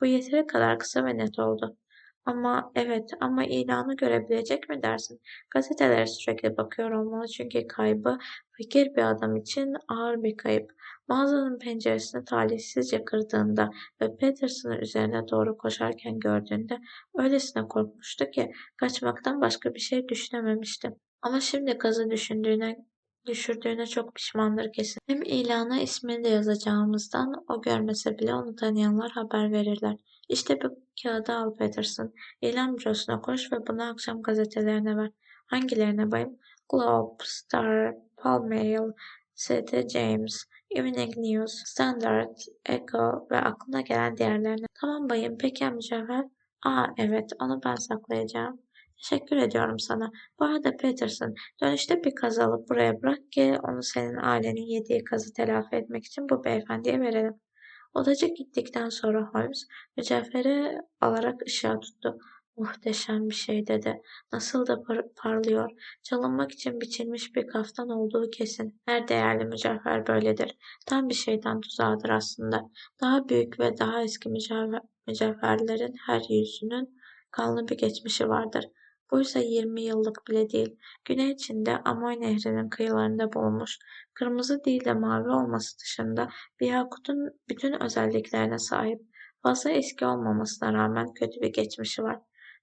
Bu yeteri kadar kısa ve net oldu. Ama evet ama ilanı görebilecek mi dersin? Gazetelere sürekli bakıyor olmalı çünkü kaybı fakir bir adam için ağır bir kayıp. Mağazanın penceresini talihsizce kırdığında ve Peterson'ı üzerine doğru koşarken gördüğünde öylesine korkmuştu ki kaçmaktan başka bir şey düşünememişti. Ama şimdi kazı düşündüğüne düşürdüğüne çok pişmandır kesin. Hem ilana ismini de yazacağımızdan o görmese bile onu tanıyanlar haber verirler. İşte bu kağıdı al Peterson. İlan bürosuna koş ve bunu akşam gazetelerine ver. Hangilerine bayım? Globe, Star, Palmail, City James, Evening News, Standard, Echo ve aklına gelen diğerlerine. Tamam bayım, peki ya mücevher? Aa evet, onu ben saklayacağım. Teşekkür ediyorum sana. Bu arada Peterson, dönüşte bir kazı alıp buraya bırak ki onu senin ailenin yediği kazı telafi etmek için bu beyefendiye verelim. Odacı gittikten sonra Holmes mücevheri alarak ışığa tuttu. Muhteşem bir şey dedi. Nasıl da par parlıyor. Çalınmak için biçilmiş bir kaftan olduğu kesin. Her değerli mücevher böyledir. Tam bir şeytan tuzağıdır aslında. Daha büyük ve daha eski mücevher mücevherlerin her yüzünün kanlı bir geçmişi vardır. Buysa 20 yıllık bile değil. Güney Çin'de Amoy Nehri'nin kıyılarında bulunmuş, kırmızı değil de mavi olması dışında bir yakutun bütün özelliklerine sahip. Fazla eski olmamasına rağmen kötü bir geçmişi var.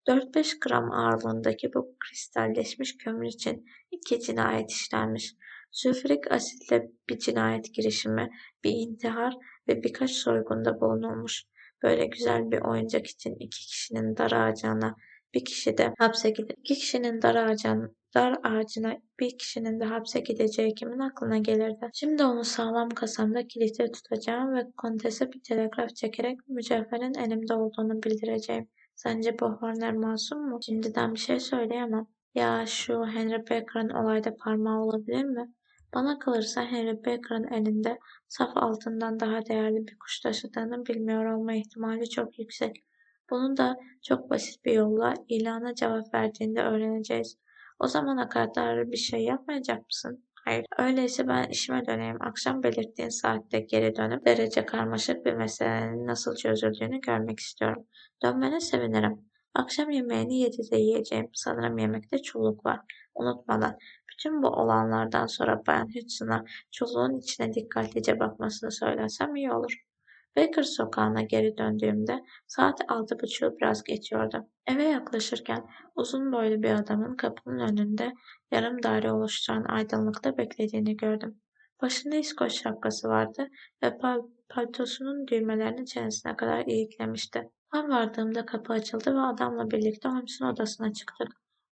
4-5 gram ağırlığındaki bu kristalleşmiş kömür için iki cinayet işlenmiş. Sülfürik asitle bir cinayet girişimi, bir intihar ve birkaç soygunda bulunulmuş. Böyle güzel bir oyuncak için iki kişinin dar ağacına bir kişi de hapse gide iki kişinin dar ağacına, dar ağacına bir kişinin de hapse gideceği kimin aklına gelirdi? Şimdi onu sağlam kasamda kilitli tutacağım ve kontese bir telegraf çekerek mücevherin elimde olduğunu bildireceğim. Sence bu Horner masum mu? Şimdiden bir şey söyleyemem. Ya şu Henry Becker'ın olayda parmağı olabilir mi? Bana kalırsa Henry Becker'ın elinde saf altından daha değerli bir kuş taşıdığını bilmiyor olma ihtimali çok yüksek. Bunu da çok basit bir yolla ilana cevap verdiğinde öğreneceğiz. O zamana kadar bir şey yapmayacak mısın? Hayır. Öyleyse ben işime döneyim. Akşam belirttiğin saatte geri dönüp derece karmaşık bir meselenin nasıl çözüldüğünü görmek istiyorum. Dönmene sevinirim. Akşam yemeğini yedide yiyeceğim. Sanırım yemekte çulluk var. Unutmadan. Bütün bu olanlardan sonra Bayan Hudson'a çuluğun içine dikkatlice bakmasını söylersem iyi olur. Baker sokağına geri döndüğümde saat altı buçuğu biraz geçiyordu. Eve yaklaşırken uzun boylu bir adamın kapının önünde yarım daire oluşturan aydınlıkta beklediğini gördüm. Başında İskoç şapkası vardı ve pal paltosunun düğmelerini çenesine kadar iliklemişti. Tam vardığımda kapı açıldı ve adamla birlikte Holmes'un odasına çıktık.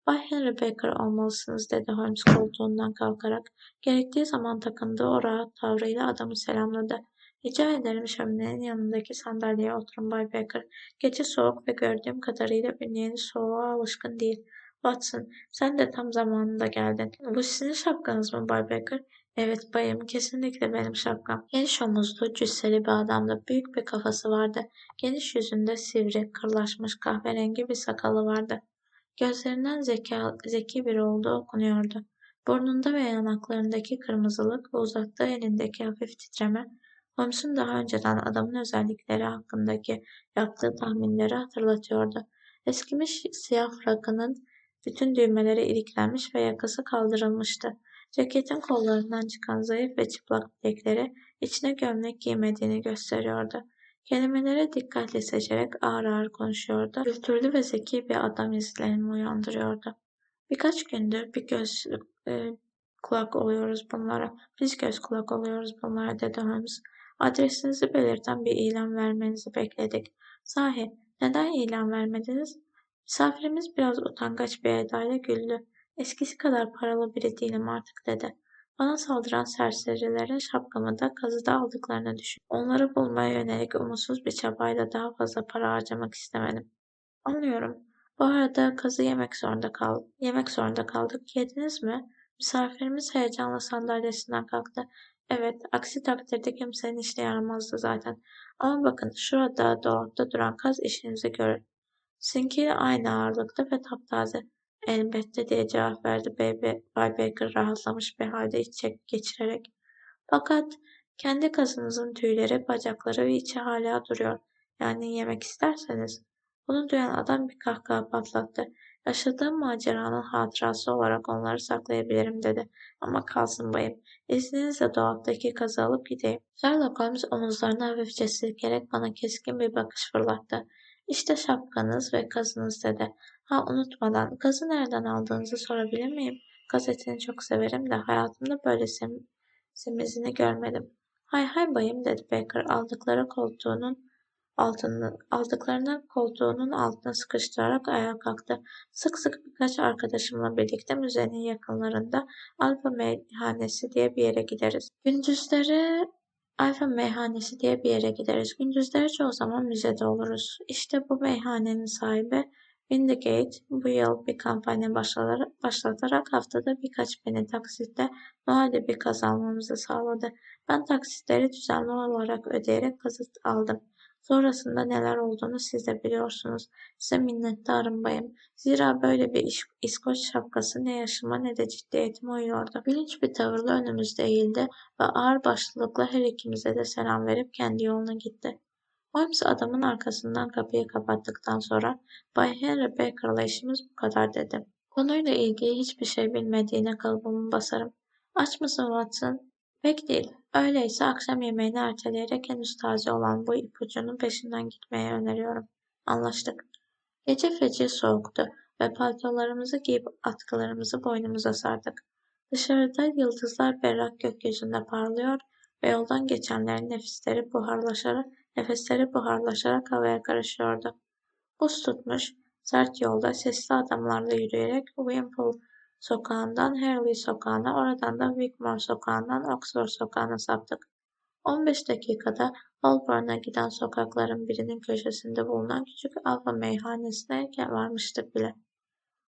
Bay Henry Baker olmalısınız dedi Holmes koltuğundan kalkarak. Gerektiği zaman takındığı o rahat tavrıyla adamı selamladı. Rica ederim şöminenin yanındaki sandalyeye oturun Bay Baker. Gece soğuk ve gördüğüm kadarıyla bünyeniz soğuğa alışkın değil. Watson, sen de tam zamanında geldin. Bu sizin şapkanız mı Bay Baker? Evet bayım, kesinlikle benim şapkam. Geniş omuzlu, cüsseli bir adamdı. Büyük bir kafası vardı. Geniş yüzünde sivri, kırlaşmış kahverengi bir sakalı vardı. Gözlerinden zeka, zeki biri olduğu okunuyordu. Burnunda ve yanaklarındaki kırmızılık ve uzakta elindeki hafif titreme, Holmes'un daha önceden adamın özellikleri hakkındaki yaptığı tahminleri hatırlatıyordu. Eskimiş siyah frakının bütün düğmeleri iliklenmiş ve yakası kaldırılmıştı. Ceketin kollarından çıkan zayıf ve çıplak bilekleri içine gömlek giymediğini gösteriyordu. Kelimeleri dikkatle seçerek ağır ağır konuşuyordu. Kültürlü ve zeki bir adam izlenimi uyandırıyordu. Birkaç gündür bir göz e, kulak oluyoruz bunlara. Biz göz kulak oluyoruz bunlara dedi Holmes. Adresinizi belirten bir ilan vermenizi bekledik. Sahi, neden ilan vermediniz? Misafirimiz biraz utangaç bir edayla güldü. Eskisi kadar paralı biri değilim artık dedi. Bana saldıran serserilerin şapkamı da kazıda aldıklarını düşün. Onları bulmaya yönelik umutsuz bir çabayla daha fazla para harcamak istemedim. Anlıyorum. Bu arada kazı yemek zorunda kaldık. Yemek zorunda kaldık. Yediniz mi? Misafirimiz heyecanla sandalyesinden kalktı. Evet, aksi takdirde kimsenin işine yaramazdı zaten. Ama bakın şurada dolapta duran kaz işinizi görür. Sizinki aynı ağırlıkta ve taptaze. Elbette diye cevap verdi Bay Baker rahatlamış bir halde iç çek geçirerek. Fakat kendi kazınızın tüyleri, bacakları ve içi hala duruyor. Yani yemek isterseniz. Bunu duyan adam bir kahkaha patlattı. Yaşadığım maceranın hatırası olarak onları saklayabilirim dedi. Ama kalsın bayım. İzninizle dolaptaki kazı alıp gideyim. Sherlock Holmes omuzlarını hafifçe silkerek bana keskin bir bakış fırlattı. İşte şapkanız ve kazınız dedi. Ha unutmadan kazı nereden aldığınızı sorabilir miyim? Gazeteni çok severim de hayatımda böyle sim, simizini görmedim. Hay hay bayım dedi Baker aldıkları koltuğunun altını, aldıklarını koltuğunun altına sıkıştırarak ayağa kalktı. Sık sık birkaç arkadaşımla birlikte müzenin yakınlarında Alfa Meyhanesi diye bir yere gideriz. Gündüzleri Alfa Meyhanesi diye bir yere gideriz. Gündüzleri çoğu zaman müzede oluruz. İşte bu meyhanenin sahibi Windgate bu yıl bir kampanya başlatarak haftada birkaç peni taksitle Noel'de bir kazanmamızı sağladı. Ben taksitleri düzenli olarak ödeyerek kazıt aldım. Sonrasında neler olduğunu siz de biliyorsunuz. Size minnettarım bayım. Zira böyle bir iş, İskoç şapkası ne yaşıma ne de ciddiyetime uyuyordu. Bilinç bir tavırla önümüzde eğildi ve ağır başlılıkla her ikimize de selam verip kendi yoluna gitti. Holmes adamın arkasından kapıyı kapattıktan sonra Bay Henry Baker'la işimiz bu kadar dedi. Konuyla ilgili hiçbir şey bilmediğine kalıbımı basarım. Aç mısın Watson? Pek değil. Öyleyse akşam yemeğini erteleyerek henüz taze olan bu ipucunun peşinden gitmeye öneriyorum. Anlaştık. Gece feci soğuktu ve paltolarımızı giyip atkılarımızı boynumuza sardık. Dışarıda yıldızlar berrak gökyüzünde parlıyor ve yoldan geçenlerin nefisleri buharlaşarak, nefesleri buharlaşarak havaya karışıyordu. Buz tutmuş, sert yolda sesli adamlarla yürüyerek Wimpole sokağından Harley sokağına, oradan da Wigmore sokağından Oxford sokağına saptık. 15 dakikada Holborn'a giden sokakların birinin köşesinde bulunan küçük Alfa meyhanesine varmıştık bile.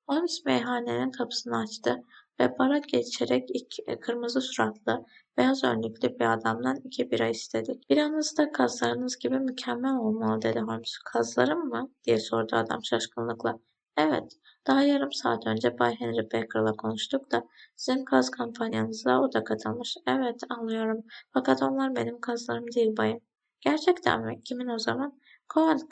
Holmes meyhanenin kapısını açtı ve bara geçerek iki, kırmızı suratlı, beyaz önlüklü bir adamdan iki bira istedik. Biranız da kazlarınız gibi mükemmel olmalı dedi Holmes. Kazlarım mı? diye sordu adam şaşkınlıkla. Evet, daha yarım saat önce Bay Henry Baker'la konuştuk da sizin kaz kampanyanıza o da katılmış. Evet, anlıyorum. Fakat onlar benim kazlarım değil bayım. Gerçekten mi? Kimin o zaman? Covent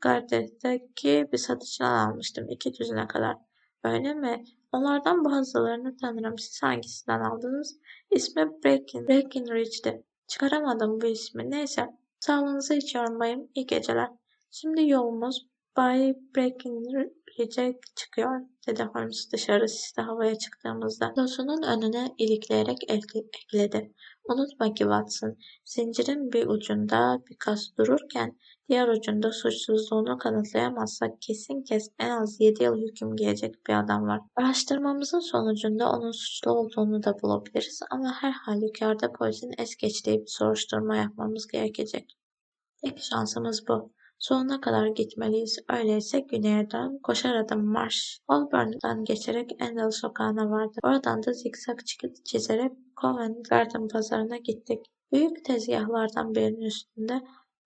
Garden'deki bir satıcıdan almıştım. iki düzine kadar. Öyle mi? Onlardan bazılarını tanırım. Siz hangisinden aldınız? İsmi Breakin, Breckenridge'di. Çıkaramadım bu ismi. Neyse. Sağlığınızı içiyorum bayım. İyi geceler. Şimdi yolumuz Bay Breckenridge'e çıkıyor, dedi dışarı siste havaya çıktığımızda. Losunun önüne ilikleyerek ekledi. Unutma ki Watson, zincirin bir ucunda bir kas dururken diğer ucunda suçsuzluğunu kanıtlayamazsak kesin kes en az 7 yıl hüküm giyecek bir adam var. Araştırmamızın sonucunda onun suçlu olduğunu da bulabiliriz ama her halükarda polisin es geçtiği bir soruşturma yapmamız gerekecek. Tek şansımız bu. Sonuna kadar gitmeliyiz. Öyleyse güneye dön, koşar adım marş. Holborn'dan geçerek Endel sokağına vardı. Oradan da zikzak çizerek Covent Garden pazarına gittik. Büyük tezgahlardan birinin üstünde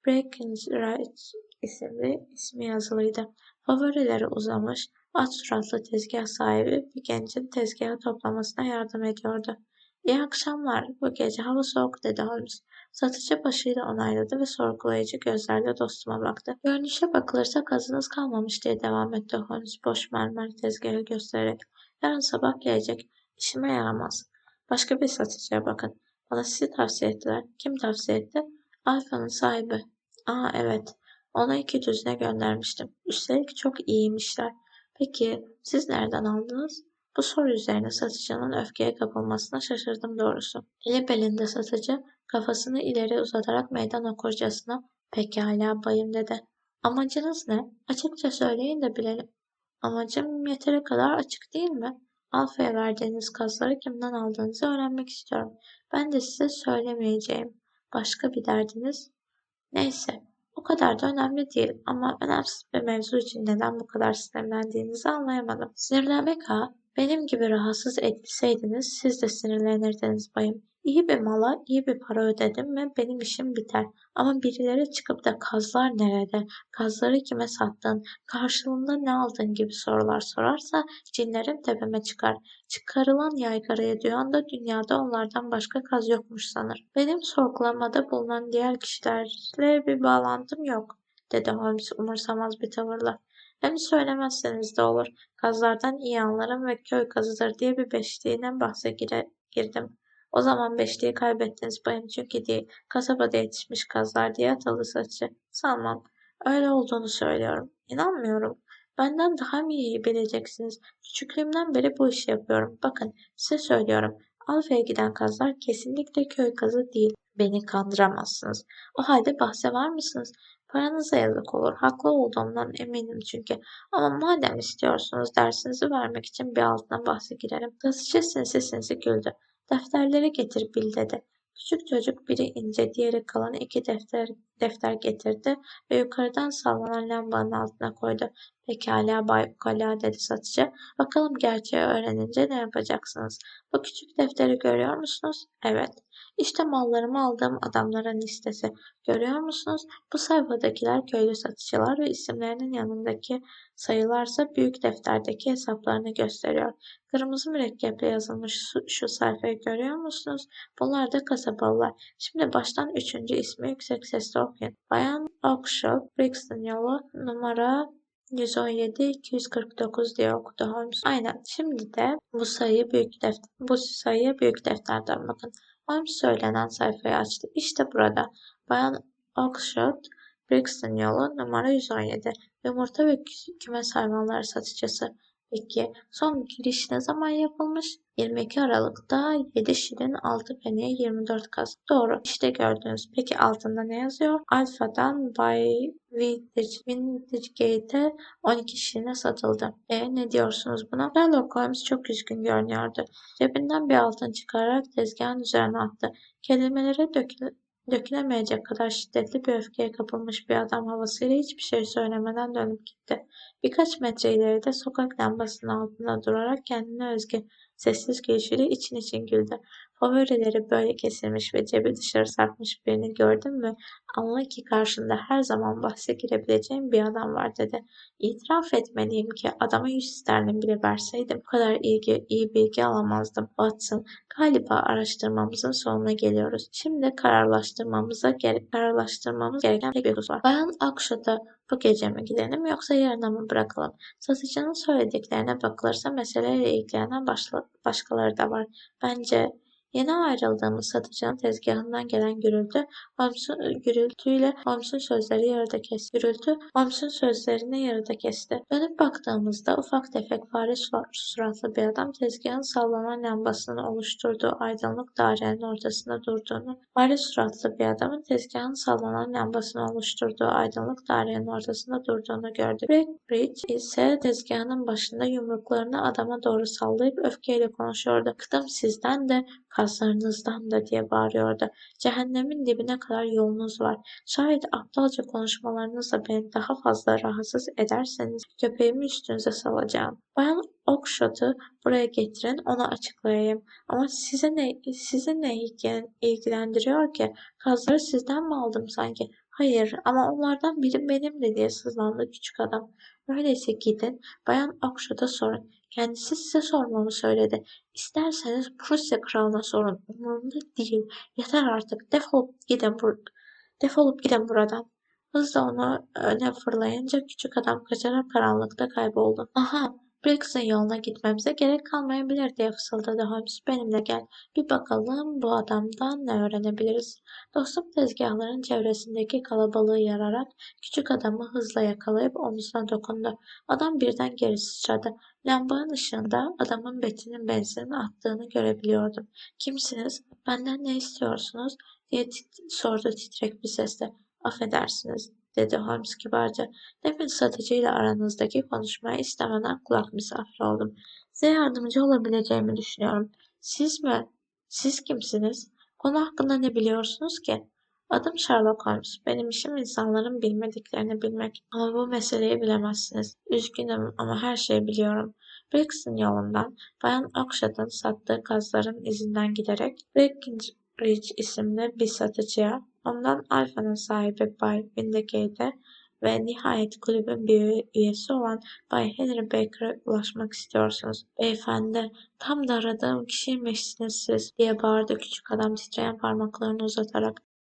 Breckenridge isimli ismi yazılıydı. Favorileri uzamış, at suratlı tezgah sahibi bir gencin tezgahı toplamasına yardım ediyordu. İyi akşamlar, bu gece hava soğuk dedi Holmes. Satıcı başıyla onayladı ve sorgulayıcı gözlerle dostuma baktı. Görünüşe bakılırsa kazınız kalmamış diye devam etti Holmes boş mermer tezgahı göstererek. Yarın sabah gelecek. İşime yaramaz. Başka bir satıcıya bakın. Bana sizi tavsiye ettiler. Kim tavsiye etti? Alfa'nın sahibi. Aa evet. Ona iki düzine göndermiştim. Üstelik çok iyiymişler. Peki siz nereden aldınız? Bu soru üzerine satıcının öfkeye kapılmasına şaşırdım doğrusu. Eli belinde satıcı kafasını ileri uzatarak meydan okurcasına pekala bayım dedi. Amacınız ne? Açıkça söyleyin de bilelim. Amacım yeteri kadar açık değil mi? Alfa'ya verdiğiniz kazları kimden aldığınızı öğrenmek istiyorum. Ben de size söylemeyeceğim. Başka bir derdiniz? Neyse, o kadar da önemli değil ama önemsiz bir mevzu için neden bu kadar sinirlendiğinizi anlayamadım. Sinirlenmek ha, benim gibi rahatsız etseydiniz siz de sinirlenirdiniz bayım. İyi bir mala iyi bir para ödedim ve benim işim biter. Ama birileri çıkıp da kazlar nerede, kazları kime sattın, karşılığında ne aldın gibi sorular sorarsa cinlerim tepeme çıkar. Çıkarılan yaygaraya duyan da dünyada onlardan başka kaz yokmuş sanır. Benim sorgulamada bulunan diğer kişilerle bir bağlantım yok. dedi Holmes umursamaz bir tavırla. Hem söylemezseniz de olur. Kazlardan iyi anlarım ve köy kazıdır diye bir beşliğine bahse girdim. O zaman beşliği kaybettiniz bayım çünkü değil, kasabada yetişmiş kazlar diye atalı saçı. Sanmam. Öyle olduğunu söylüyorum. İnanmıyorum. Benden daha mı iyi bileceksiniz? Küçüklüğümden beri bu işi yapıyorum. Bakın size söylüyorum. Alfa'ya giden kazlar kesinlikle köy kazı değil. Beni kandıramazsınız. O halde bahse var mısınız? Paranıza yazık olur. Haklı olduğumdan eminim çünkü. Ama madem istiyorsunuz dersinizi vermek için bir altına bahse girerim. Gazeteci sinsi sinsi güldü. Defterleri getir bil dedi. Küçük çocuk biri ince, diğeri kalın iki defter, defter getirdi ve yukarıdan sallanan lambanın altına koydu. Pekala Bay Ukala dedi satıcı. Bakalım gerçeği öğrenince ne yapacaksınız? Bu küçük defteri görüyor musunuz? Evet. İşte mallarımı aldığım adamların listesi. Görüyor musunuz? Bu sayfadakiler köylü satıcılar ve isimlerinin yanındaki sayılarsa büyük defterdeki hesaplarını gösteriyor. Kırmızı mürekkeple yazılmış şu, sayfayı görüyor musunuz? Bunlar da kasabalılar. Şimdi baştan üçüncü ismi yüksek sesle okuyun. Bayan Oakshott, Brixton yolu numara 117 249 diye okudu Holmes. Aynen. Şimdi de bu sayı büyük defter bu sayıya büyük defterden bakın. Holmes söylenen sayfayı açtı. İşte burada. Bayan Oakshott, Brixton yolu numara 117. Yumurta ve kü- kümes hayvanları satıcısı. Peki son giriş ne zaman yapılmış? 22 Aralık'ta 7 şirin 6 peniye 24 kas. Doğru. İşte gördünüz. Peki altında ne yazıyor? Alfa'dan Bay Windigate'e 12 şirine satıldı. E ne diyorsunuz buna? Sherlock Holmes çok üzgün görünüyordu. Cebinden bir altın çıkararak tezgahın üzerine attı. Kelimelere döküle, dökülemeyecek kadar şiddetli bir öfkeye kapılmış bir adam havasıyla hiçbir şey söylemeden dönüp gitti. Birkaç metre ileride sokak lambasının altında durarak kendine özgü sessiz gülüşüyle için için güldü. Favorileri böyle kesilmiş ve cebi dışarı sarkmış birini gördün mü? Anla ki karşında her zaman bahse girebileceğin bir adam var dedi. İtiraf etmeliyim ki adama yüz sterlin bile verseydim bu kadar ilgi, iyi bilgi alamazdım. Watson, galiba araştırmamızın sonuna geliyoruz. Şimdi kararlaştırmamıza gere kararlaştırmamız gereken tek bir husus var. Bayan Akşat'a bu gece mi gidelim yoksa yarına mı bırakalım? Satıcının söylediklerine bakılırsa meseleyle ilgilenen başla, başkaları da var. Bence Yeni ayrıldığımız satıcının tezgahından gelen gürültü, Holmes'un gürültüyle Holmes'un sözleri yarıda kesti. Gürültü, Holmes'un sözlerini yarıda kesti. Dönüp baktığımızda ufak tefek fare suratlı bir adam tezgahın sallanan lambasının oluşturduğu aydınlık dairenin ortasında durduğunu, fare suratlı bir adamın tezgahın sallanan lambasını oluşturduğu aydınlık dairenin ortasında durduğunu gördük. Bridge ise tezgahının başında yumruklarını adama doğru sallayıp öfkeyle konuşuyordu. Kıdım sizden de kaslarınızdan da diye bağırıyordu. Cehennemin dibine kadar yolunuz var. Şayet aptalca konuşmalarınızla beni daha fazla rahatsız ederseniz köpeğimi üstünüze salacağım. Bayan Oakshot'u buraya getirin ona açıklayayım. Ama size ne, size ne ilgilen- ilgilendiriyor ki? Kazları sizden mi aldım sanki? Hayır ama onlardan biri benimdi diye sızlandı küçük adam. Öyleyse gidin Bayan Oakshot'a sorun. Kendisi size sormamı söyledi. İsterseniz Prusya kralına sorun. Umurumda değil. Yeter artık. Defolup gidin bur defolup gidin buradan. Hızla onu öne fırlayınca küçük adam kaçarak karanlıkta kayboldu. Aha, Brixton yoluna gitmemize gerek kalmayabilir diye fısıldadı Holmes. Benimle gel. Bir bakalım bu adamdan ne öğrenebiliriz. Dostum tezgahların çevresindeki kalabalığı yararak küçük adamı hızla yakalayıp omzuna dokundu. Adam birden geri sıçradı. Lambanın ışığında adamın Betty'nin benzinini attığını görebiliyordum. Kimsiniz? Benden ne istiyorsunuz? diye tit- sordu titrek bir sesle. Affedersiniz, dedi Holmes kibarca. Demin satıcıyla aranızdaki konuşmayı istemeden kulak misafiri oldum. Size yardımcı olabileceğimi düşünüyorum. Siz mi? Siz kimsiniz? Konu hakkında ne biliyorsunuz ki? Adım Sherlock Holmes. Benim işim insanların bilmediklerini bilmek. Ama bu meseleyi bilemezsiniz. Üzgünüm ama her şeyi biliyorum. Brixton yolundan Bayan Oakshot'un sattığı kazların izinden giderek Breckinridge isimli bir satıcıya, ondan Alfa'nın sahibi Bay Windigate'e ve nihayet kulübün bir üyesi olan Bay Henry Baker'a ulaşmak istiyorsunuz. Beyefendi, tam da aradığım kişiymişsiniz siz, diye bağırdı küçük adam titreyen parmaklarını uzatarak.